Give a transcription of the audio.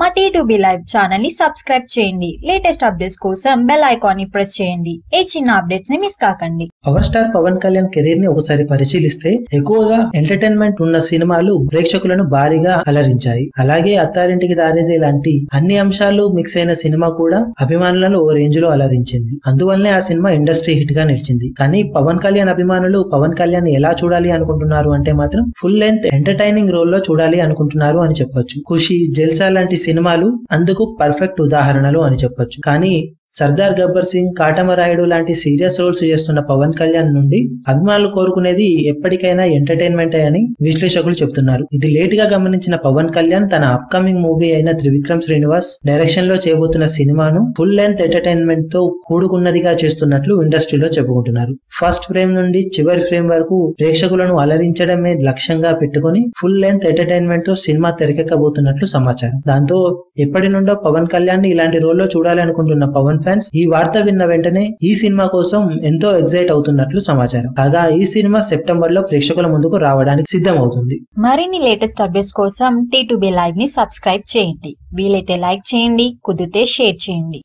మా T live ఛానల్ని subscribe చేయండి. లేటెస్ట్ అప్డేట్స్ కోసం బెల్ ఐకాన్ని ప్రెస్ చేయండి. ఏ చిన్న అప్డేట్స్ని మిస్ కాకండి. పవర్ స్టార్ పవన్ కళ్యాణ్ కెరీర్ని ఒకసారి పరిశీలిస్తే ఎక్కువగా ఎంటర్టైన్మెంట్ ఉన్న సినిమాలు ప్రేక్షకులను భారీగా అలరించాయి. అలాగే అత్తారింటికి దారిదే లాంటి అన్ని అంశాలు మిక్స్ అయిన సినిమా కూడా అభిమానులను ఓ రేంజ్లో అలరించింది. అందువల్లనే ఆ సినిమా ఇండస్ట్రీ హిట్గా నిలిచింది. కానీ పవన్ కళ్యాణ్ అభిమానులు పవన్ కళ్యాణ్ ఎలా చూడాలి అనుకుంటున్నారు అంటే మాత్రం ఫుల్ లెంత్ ఎంటర్టైనింగ్ రోల్లో చూడాలి అనుకుంటున్నారు అని చెప్పొచ్చు. ఖుషి జల్సా లాంటి సినిమాలు అందుకు పర్ఫెక్ట్ ఉదాహరణలు అని చెప్పొచ్చు. కానీ సర్దార్ గబ్బర్ సింగ్ కాటమరాయుడు లాంటి సీరియస్ రోల్స్ చేస్తున్న పవన్ కళ్యాణ్ నుండి అభిమానులు కోరుకునేది ఎప్పటికైనా ఎంటర్టైన్మెంట్ అని విశ్లేషకులు చెబుతున్నారు ఇది లేట్గా గమనించిన పవన్ కళ్యాణ్ తన అప్కమింగ్ మూవీ అయిన త్రివిక్రమ్ శ్రీనివాస్ డైరెక్షన్లో చేయబోతున్న సినిమాను ఫుల్ లెంత్ ఎంటర్టైన్మెంట్తో కూడుకున్నదిగా చేస్తున్నట్లు ఇండస్ట్రీలో చెప్పుకుంటున్నారు. ఫస్ట్ ఫ్రేమ్ నుండి చివరి ఫ్రేమ్ వరకు ప్రేక్షకులను అలరించడమే లక్ష్యంగా పెట్టుకుని ఫుల్ లెంత్ ఎంటర్టైన్మెంట్తో సినిమా తెరకెక్కబోతున్నట్లు సమాచారం. దాంతో ఎప్పటి నుండో పవన్ కళ్యాణ్ ఇలాంటి రోల్లో చూడాలనుకుంటున్న పవన్ ఫ్యాన్స్ ఈ వార్త విన్న వెంటనే ఈ సినిమా కోసం ఎంతో ఎగ్జైట్ అవుతున్నట్లు సమాచారం. కాగా ఈ సినిమా సెప్టెంబర్లో ప్రేక్షకుల ముందుకు రావడానికి సిద్ధమవుతుంది. మరిన్ని లేటెస్ట్ అప్డేట్స్ కోసం టీ టు బి లైవ్ని సబ్స్క్రైబ్ చేయండి. వీలైతే లైక్ చేయండి కుదిరితే షేర్ చేయండి.